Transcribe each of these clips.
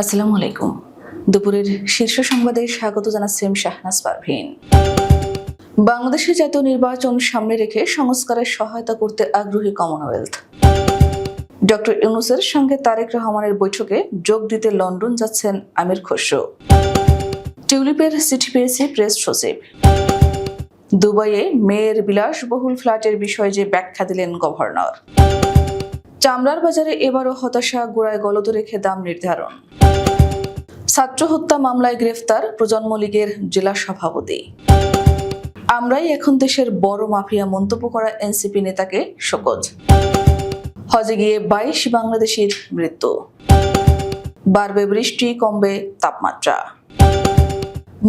আসসালামু আলাইকুম দুপুরের শীর্ষ সংবাদে স্বাগত জানাচ্ছেন শাহনাজ পারভিন। বাংলাদেশের জাতীয় নির্বাচন সামনে রেখে সংস্কারের সহায়তা করতে আগ্রহী কমনওয়েলথ ডক্টর ইউনুসের সঙ্গে তারেক রহমানের বৈঠকে যোগ দিতে লন্ডন যাচ্ছেন আমির খসরু। টিউলিপের চিঠি পেয়েছে প্রেস সচিব। দুবাইয়ে মেয়ের বিলাসবহুল ফ্ল্যাটের বিষয়ে যে ব্যাখ্যা দিলেন গভর্নর। চামড়ার বাজারে এবারও হতাশা, গোড়ায় গলদ রেখে দাম নির্ধারণ। ছাত্র হত্যা মামলায় গ্রেফতার প্রজন্ম লীগের জেলা সভাপতি। আমরাই এখন দেশের বড় মাফিয়া মন্তব্য করা এনসিপি নেতাকে শোকজ। হজে গিয়ে বাইশ বাংলাদেশির মৃত্যু। বাড়বে বৃষ্টি, কমবে তাপমাত্রা।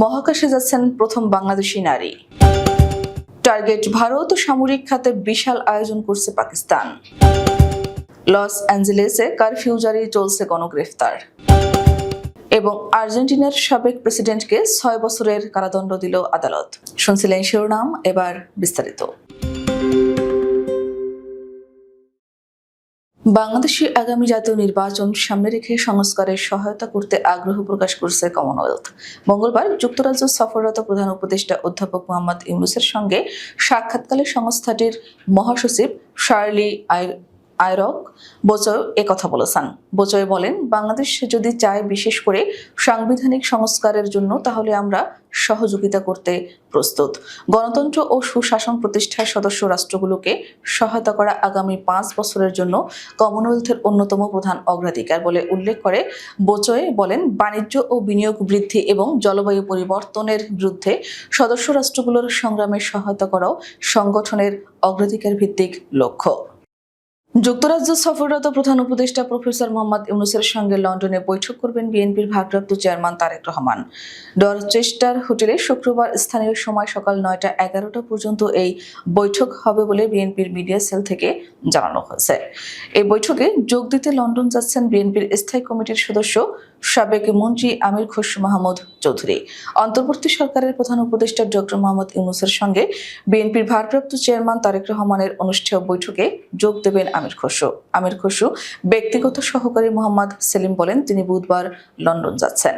মহাকাশে যাচ্ছেন প্রথম বাংলাদেশি নারী। টার্গেট ভারত ও সামরিক খাতে বিশাল আয়োজন করছে পাকিস্তান। লস অ্যাঞ্জেলেসে কারফিউ জারি চলছে গণগ্রেফতার। এবং আর্জেন্টিনার সাবেক প্রেসিডেন্টকে ছয় বছরের কারাদণ্ড দিল আদালত। শুনছিলেন শিরোনাম, এবার বিস্তারিত। বাংলাদেশের আগামী জাতীয় নির্বাচন সামনে রেখে সংস্কারের সহায়তা করতে আগ্রহ প্রকাশ করছে কমনওয়েলথ মঙ্গলবার যুক্তরাজ্য সফররত প্রধান উপদেষ্টা অধ্যাপক মোহাম্মদ ইউনুসের সঙ্গে সাক্ষাৎকালে সংস্থাটির মহাসচিব শার্লি আই আয়রক বোচয় একথা বলেছেন। বোচয় বলেন, বাংলাদেশ যদি চায় বিশেষ করে সাংবিধানিক সংস্কারের জন্য, তাহলে আমরা সহযোগিতা করতে প্রস্তুত। গণতন্ত্র ও সুশাসন প্রতিষ্ঠার সদস্য রাষ্ট্রগুলোকে সহায়তা করা আগামী পাঁচ বছরের জন্য কমনওয়েলথের অন্যতম প্রধান অগ্রাধিকার বলে উল্লেখ করে বোচয় বলেন, বাণিজ্য ও বিনিয়োগ বৃদ্ধি এবং জলবায়ু পরিবর্তনের বিরুদ্ধে সদস্য রাষ্ট্রগুলোর সংগ্রামে সহায়তা করাও সংগঠনের অগ্রাধিকার ভিত্তিক লক্ষ্য। যুক্তরাজ্য সফররত প্রধান উপদেষ্টা প্রফেসর মোহাম্মদ ইউনুসের সঙ্গে লন্ডনে বৈঠক করবেন বিএনপির ভারপ্রাপ্ত চেয়ারম্যান তারেক রহমান। ডরচেস্টার হোটেলে শুক্রবার স্থানীয় সময় সকাল নয়টা এগারোটা পর্যন্ত এই বৈঠক হবে বলে বিএনপির মিডিয়া সেল থেকে জানানো হয়েছে। এই বৈঠকে যোগ দিতে লন্ডন যাচ্ছেন বিএনপির স্থায়ী কমিটির সদস্য সাবেক মন্ত্রী আমির খুশ মাহমুদ চৌধুরী। অন্তর্বর্তী সরকারের প্রধান উপদেষ্টা ডক্টর মোহাম্মদ ইউনুসের সঙ্গে বিএনপির ভারপ্রাপ্ত চেয়ারম্যান তারেক রহমানের অনুষ্ঠেয় বৈঠকে যোগ দেবেন আমির খসরু আমির খসরু ব্যক্তিগত সহকারী মোহাম্মদ সেলিম বলেন, তিনি বুধবার লন্ডন যাচ্ছেন।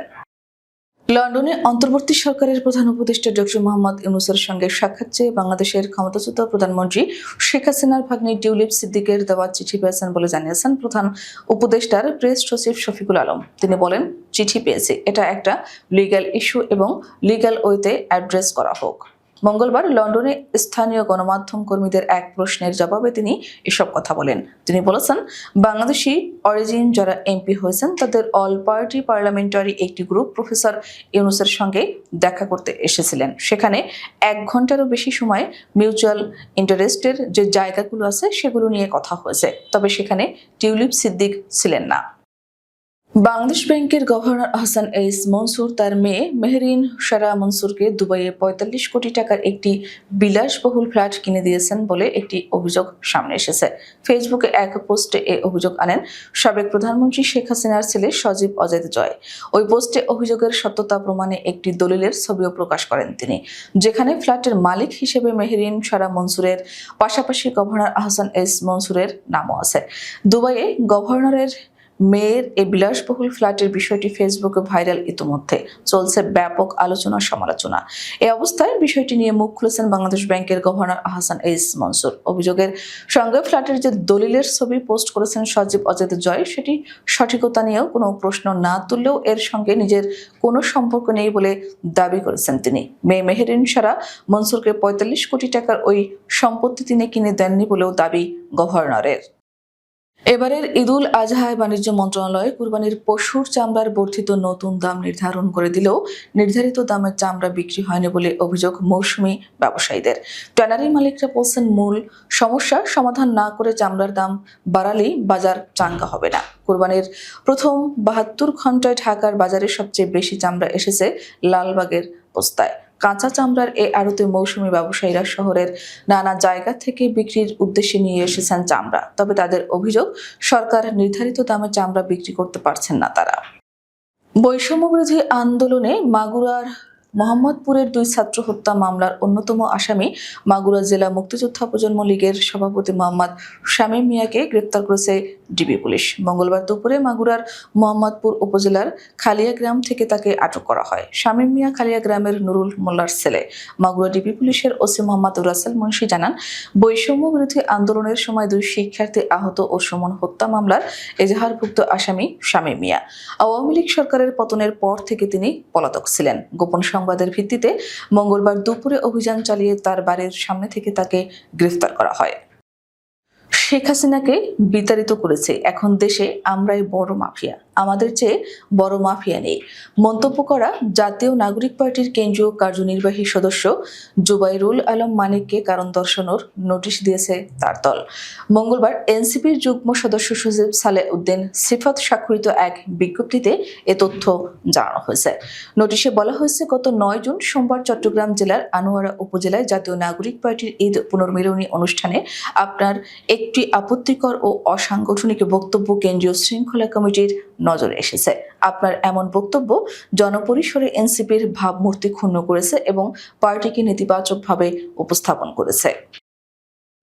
লন্ডনে অন্তর্বর্তী সরকারের প্রধান উপদেষ্টা ডক্টর মোহাম্মদ ইউনুসের সঙ্গে সাক্ষাৎ চেয়ে বাংলাদেশের ক্ষমতাচ্যুত প্রধানমন্ত্রী শেখ হাসিনার ভাগ্নি টিউলিপ সিদ্দিকের দেওয়া চিঠি পেয়েছেন বলে জানিয়েছেন প্রধান উপদেষ্টার প্রেস সচিব শফিকুল আলম। তিনি বলেন, চিঠি পেয়েছে। এটা একটা লিগ্যাল ইস্যু এবং লিগ্যাল ওয়েতে অ্যাড্রেস করা হোক। মঙ্গলবার লন্ডনে স্থানীয় গণমাধ্যম কর্মীদের এক প্রশ্নের জবাবে তিনি এসব কথা বলেন। তিনি বলেছেন, বাংলাদেশি অরিজিন যারা এমপি হয়েছেন, তাদের অল পার্টি পার্লামেন্টারি একটি গ্রুপ প্রফেসর ইউনুসের সঙ্গে দেখা করতে এসেছিলেন। সেখানে এক ঘন্টারও বেশি সময় মিউচুয়াল ইন্টারেস্টের যে জায়গাগুলো আছে, সেগুলো নিয়ে কথা হয়েছে। তবে সেখানে টিউলিপ সিদ্দিক ছিলেন না। বাংলাদেশ ব্যাংকের গভর্নর আহসান এইস মনসুর তার মেয়ে মেহরিন সারা মনসুরকে দুবাইয়ে পঁয়তাল্লিশ কোটি টাকার একটি বিলাসবহুল ফ্ল্যাট কিনে দিয়েছেন বলে একটি অভিযোগ সামনে এসেছে। ফেসবুকে এক পোস্টে এই অভিযোগ আনেন সাবেক প্রধানমন্ত্রী শেখ হাসিনার ছেলে সজীব অজয় জয়। ওই পোস্টে অভিযোগের সত্যতা প্রমাণে একটি দলিলের ছবিও প্রকাশ করেন তিনি। যেখানে ফ্ল্যাটের মালিক হিসেবে মেহরিন সারা মনসুরের, পাশাপাশি গভর্নর আহসান এস মনসুরের নামও আছে। দুবাইয়ে গভর্নরের মেয়ের এই বিলাসবহুল ফ্ল্যাটের বিষয়টি ফেসবুকে ভাইরাল ইতিমধ্যে। চলছে ব্যাপক আলোচনা, সমালোচনা। এই অবস্থায় বিষয়টি নিয়ে মুখ খুলেছেন বাংলাদেশ ব্যাংকের গভর্নর আহসান এইস মনসুর। অভিযোগের সঙ্গে ফ্ল্যাটের যে দলিলের ছবি পোস্ট করেছেন সজীব অজেদ জয়, সেটি সঠিকতা নিয়েও কোনো প্রশ্ন না তুললেও এর সঙ্গে নিজের কোনো সম্পর্ক নেই বলে দাবি করেছেন তিনি। মেয়ে মেহেরিন সারা মনসুরকে পঁয়তাল্লিশ কোটি টাকার ওই সম্পত্তি তিনি কিনে দেননি বলেও দাবি গভর্নরের। এবারের ঈদুল আজহায় বাণিজ্য মন্ত্রণালয় কুরবানির পশুর চামড়ার বর্ধিত নতুন দাম নির্ধারণ করে দিলেও নির্ধারিত দামের চামড়া বিক্রি হয়নি বলে অভিযোগ মৌসুমি ব্যবসায়ীদের। ট্যানারি মালিকরা বলছেন, মূল সমস্যা, সমাধান না করে চামড়ার দাম বাড়ালেই বাজার চাঙ্গা হবে না। কুরবানির প্রথম বাহাত্তর ঘন্টায় ঢাকার বাজারে সবচেয়ে বেশি চামড়া এসেছে লালবাগের পোস্তায় কাঁচা চামড়ার এ আড়তে মৌসুমী ব্যবসায়ীরা শহরের নানা জায়গা থেকে বিক্রির উদ্দেশ্যে নিয়ে এসেছেন চামড়া। তবে তাদের অভিযোগ, সরকার নির্ধারিত দামে চামড়া বিক্রি করতে পারছেন না তারা। বৈষম্যবিরোধী আন্দোলনে মাগুরার মোহাম্মদপুরের দুই ছাত্র হত্যা মামলার অন্যতম আসামি মাগুরা জেলা মুক্তিযোদ্ধা প্রজন্ম লীগের সভাপতি মোহাম্মদ শামীম মিয়াকে গ্রেপ্তার করেছে ডিবি পুলিশ। মঙ্গলবার দুপুরে মাগুরার মোহাম্মদপুর উপজেলার খালিয়া গ্রাম থেকে তাকে আটক করা হয়। শামীম মিয়া খালিয়া গ্রামের নুরুল মোল্লার ছেলে। মাগুরা ডিবি পুলিশের ওসি মোহাম্মদ রাসেল মুন্সি জানান, বৈষম্য বিরোধী আন্দোলনের সময় দুই শিক্ষার্থী আহত ও সুমন হত্যা মামলার এজাহারভুক্ত আসামি শামীম মিয়া। আওয়ামী লীগ সরকারের পতনের পর থেকে তিনি পলাতক ছিলেন। গোপন সংবাদের ভিত্তিতে মঙ্গলবার দুপুরে অভিযান চালিয়ে তার বাড়ির সামনে থেকে তাকে গ্রেফতার করা হয়। শেখ হাসিনাকে বিতাড়িত করেছে এখন দেশে আমরাই বড় মাফিয়া। আমাদের চেয়ে বড় মাফিয়া নেই। মন্তব্য করা জাতীয় নাগরিক পার্টির কেন্দ্রীয় কার্যনির্বাহী সদস্য জুবাইরুল আলম মানিককে কারণ দর্শানোর নোটিশ দিয়েছে তার দল। মঙ্গলবার এনসিপির যুগ্ম সদস্য সচিব সালে উদ্দিন সিফাত স্বাক্ষরিত এক বিজ্ঞপ্তিতে এ তথ্য জানানো হয়েছে। নোটিশে বলা হয়েছে, গত নয় জুন সোমবার চট্টগ্রাম জেলার আনোয়ারা উপজেলায় জাতীয় নাগরিক পার্টির ঈদ পুনর্মিলনী অনুষ্ঠানে আপনার একটি আপত্তিকর ও অসাংগঠনিক বক্তব্য কেন্দ্রীয় শৃঙ্খলা কমিটির নজরে এসেছে। আপনার এমন বক্তব্য জনপরিসরে এনসিপির ভাবমূর্তি ক্ষুণ্ণ করেছে এবং পার্টিকে নেতিবাচকভাবে উপস্থাপন করেছে।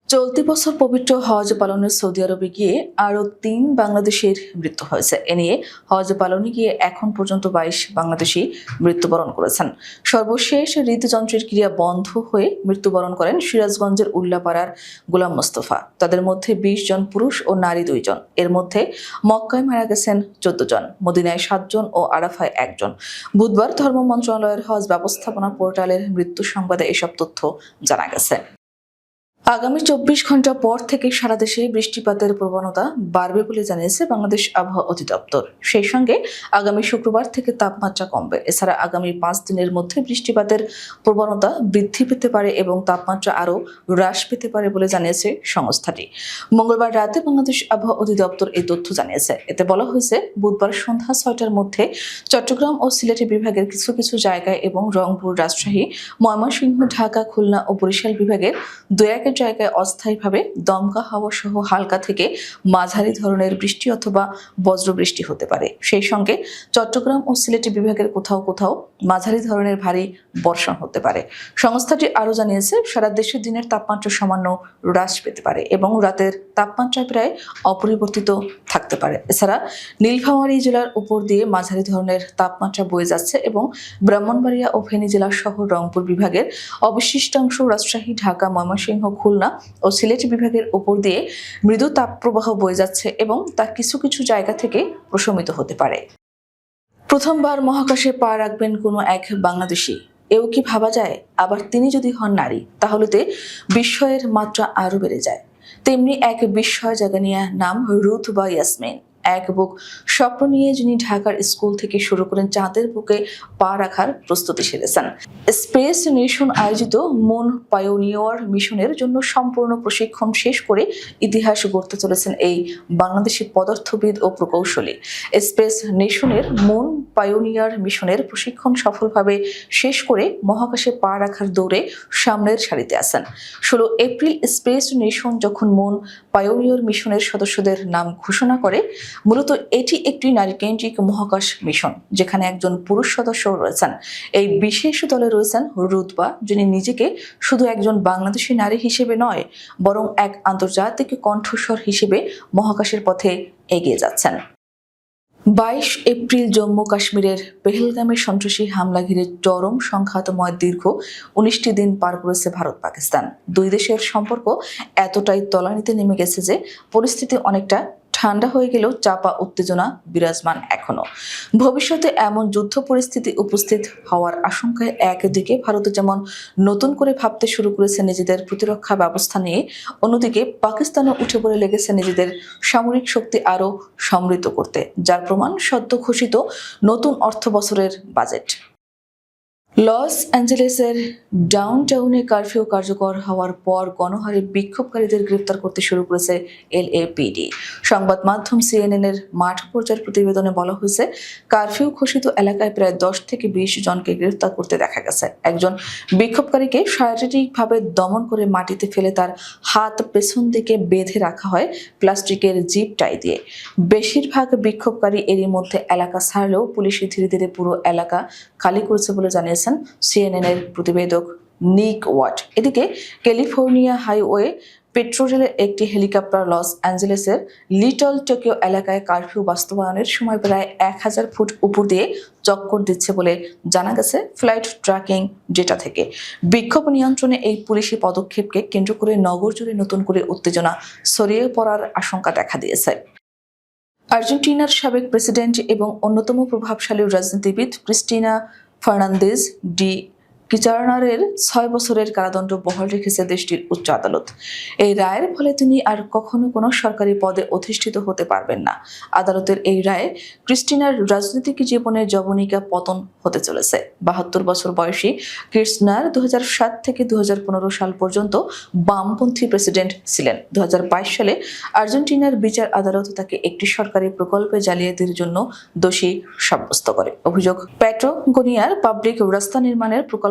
চলতি বছর পবিত্র হজ পালনে সৌদি আরবে গিয়ে আরও তিন বাংলাদেশের মৃত্যু হয়েছে। এ নিয়ে হজ পালনে গিয়ে এখন পর্যন্ত বাইশ বাংলাদেশি মৃত্যুবরণ করেছেন। সর্বশেষ হৃদযন্ত্রের ক্রিয়া বন্ধ হয়ে মৃত্যুবরণ করেন সিরাজগঞ্জের উল্লাপাড়ার গোলাম মোস্তফা। তাদের মধ্যে বিশ জন পুরুষ ও নারী দুইজন এর মধ্যে মক্কায় মারা গেছেন চোদ্দ জন, মদিনায় সাতজন ও আরাফায় একজন বুধবার ধর্ম মন্ত্রণালয়ের হজ ব্যবস্থাপনা পোর্টালের মৃত্যু সংবাদে এসব তথ্য জানা গেছে। আগামী চব্বিশ ঘণ্টা পর থেকে সারা দেশে বৃষ্টিপাতের প্রবণতা বাড়বে বলে জানিয়েছে বাংলাদেশ আবহাওয়া অধিদপ্তর। সেই সঙ্গে আগামী শুক্রবার থেকে তাপমাত্রা কমবে। এছাড়া আগামী পাঁচ দিনের মধ্যে বৃষ্টিপাতের প্রবণতা বৃদ্ধি পেতে পারে এবং তাপমাত্রা আরও হ্রাস পেতে পারে বলে জানিয়েছে সংস্থাটি। মঙ্গলবার রাতে বাংলাদেশ আবহাওয়া অধিদপ্তর এই তথ্য জানিয়েছে। এতে বলা হয়েছে, বুধবার সন্ধ্যা ছয়টার মধ্যে চট্টগ্রাম ও সিলেট বিভাগের কিছু কিছু জায়গায় এবং রংপুর, রাজশাহী, ময়মনসিংহ, ঢাকা, খুলনা ও বরিশাল বিভাগের দু এক জায়গায় অস্থায়ীভাবে দমকা হাওয়া সহ হালকা থেকে মাঝারি ধরনের বৃষ্টি অথবা বজ্রবৃষ্টি হতে পারে। সেই সঙ্গে চট্টগ্রাম ও সিলেটি বিভাগের কোথাও কোথাও মাঝারি ধরনের ভারী বর্ষণ হতে পারে। সংস্থাটি আরও জানিয়েছে, সারা দেশের দিনের তাপমাত্রা সামান্য হ্রাস পেতে পারে এবং রাতের তাপমাত্রায় প্রায় অপরিবর্তিত থাকতে পারে। এছাড়া নীলফামারী জেলার উপর দিয়ে মাঝারি ধরনের তাপমাত্রা বয়ে যাচ্ছে এবং ব্রাহ্মণবাড়িয়া ও ফেনী জেলা সহ রংপুর বিভাগের অবশিষ্টাংশ রাজশাহী, ঢাকা, ময়মনসিংহ, খুলনা ও সিলেট বিভাগের উপর দিয়ে মৃদু তাপপ্রবাহ বয়ে যাচ্ছে এবং তা কিছু কিছু জায়গা থেকে প্রশমিত হতে পারে। প্রথমবার মহাকাশে পা রাখবেন কোনো এক বাংলাদেশি। এও কি ভাবা যায়? আবার তিনি যদি হন নারী তাহলেতে বিস্ময়ের মাত্রা আরও বেড়ে যায়। তেমনি এক বিস্ময় জাগানিয়া নিয়ে নাম রুথ বা ইয়াসমিন। এক বুক স্বপ্ন নিয়ে যিনি ঢাকার স্কুল থেকে শুরু করেন চাঁদের বুকে পা রাখার প্রস্তুতি সেরেছেন। স্পেস নেশন আয়োজিত মন পায়োনিয়র মিশনের জন্য সম্পূর্ণ প্রশিক্ষণ শেষ করে ইতিহাস গড়তে চলেছেন এই বাংলাদেশি পদার্থবিদ ও প্রকৌশলী। স্পেস নেশনের মন পায়োনিয়ার মিশনের প্রশিক্ষণ সফলভাবে শেষ করে মহাকাশে পা রাখার দৌড়ে সামনের সারিতে আছেন। ষোলো এপ্রিল স্পেস নেশন যখন মন পায়োনিয়র মিশনের সদস্যদের নাম ঘোষণা করে মূলত এটি একটি নারীকেন্দ্রিক মহাকাশ মিশন, যেখানে একজন পুরুষ সদস্য রয়েছেন। এই বিশেষ দলে রয়েছেন রুতবা যিনি নিজেকে শুধু একজন বাংলাদেশি নারী হিসেবে নয়, বরং এক আন্তর্জাতিক কণ্ঠস্বর হিসেবে মহাকাশের পথে এগিয়ে যাচ্ছেন। বাইশ এপ্রিল জম্মু কাশ্মীরের পেহেলগামে সন্ত্রাসী হামলা ঘিরে চরম সংঘাতময় দীর্ঘ উনিশটি দিন পার করেছে ভারত পাকিস্তান। দুই দেশের সম্পর্ক এতটাই তলানিতে নেমে গেছে যে পরিস্থিতি অনেকটা ঠান্ডা হয়ে গেলেও চাপা উত্তেজনা বিরাজমান এখনও। ভবিষ্যতে এমন যুদ্ধ পরিস্থিতি উপস্থিত হওয়ার আশঙ্কায় একদিকে ভারত যেমন নতুন করে ভাবতে শুরু করেছে নিজেদের প্রতিরক্ষা ব্যবস্থা নিয়ে, অন্যদিকে পাকিস্তানও উঠে পড়ে লেগেছে নিজেদের সামরিক শক্তি আরও সমৃদ্ধ করতে, যার প্রমাণ সদ্য ঘোষিত নতুন অর্থ বছরের বাজেট। লস অ্যাঞ্জেলেসের ডাউনটাউনে কারফিউ কার্যকর হওয়ার পর গণহারে বিক্ষোভকারীদের গ্রেফতার করতে শুরু করেছে এলএপিডি। সংবাদ মাধ্যম সিএনএনের মাঠ পর্যায়ের প্রতিবেদনে বলা হয়েছে, কারফিউ ঘোষিত এলাকায় প্রায় দশ থেকে বিশ জনকে গ্রেফতার করতে দেখা গেছে। একজন বিক্ষোভকারীকে শারীরিকভাবে দমন করে মাটিতে ফেলে তার হাত পেছন দিকে বেঁধে রাখা হয় প্লাস্টিকের জিপ টাই দিয়ে। বেশিরভাগ বিক্ষোভকারী এরই মধ্যে এলাকা ছাড়লেও পুলিশ ধীরে ধীরে পুরো এলাকা খালি করেছে বলে জানিয়েছে জানিয়েছেন সিএনএন এর প্রতিবেদক নিক ওয়াট। এদিকে ক্যালিফোর্নিয়া হাইওয়ে পেট্রোরেলের একটি হেলিকপ্টার লস অ্যাঞ্জেলেসের লিটল টোকিও এলাকায় কারফিউ বাস্তবায়নের সময় প্রায় এক হাজার ফুট উপর দিয়ে চক্কর দিচ্ছে বলে জানা গেছে ফ্লাইট ট্র্যাকিং ডেটা থেকে। বিক্ষোভ নিয়ন্ত্রণে এই পুলিশি পদক্ষেপকে কেন্দ্র করে নগর জুড়ে নতুন করে উত্তেজনা ছড়িয়ে পড়ার আশঙ্কা দেখা দিয়েছে। আর্জেন্টিনার সাবেক প্রেসিডেন্ট এবং অন্যতম প্রভাবশালী রাজনীতিবিদ ক্রিস্টিনা Fernandez D. কিচার্নারের ছয় বছরের কারাদণ্ড বহাল রেখেছে দেশটির উচ্চ আদালত। এই রায়ের ফলে তিনি আর কখনো কোনো সরকারি পদে অধিষ্ঠিত হতে পারবেন না। আদালতের এই রায়ে ক্রিস্টিনার রাজনৈতিক জীবনের জবনিকা পতন হতে চলেছে। বাহাত্তর বছর বয়সী কৃষ্ণার দুহাজার সাত থেকে দুহাজার পনেরো সাল পর্যন্ত বামপন্থী প্রেসিডেন্ট ছিলেন। দু হাজার বাইশ সালে আর্জেন্টিনার বিচার আদালত তাকে একটি সরকারি প্রকল্পে জালিয়াতির জন্য দোষী সাব্যস্ত করে। অভিযোগ প্যাট্রোগোনিয়ার পাবলিক রাস্তা নির্মাণের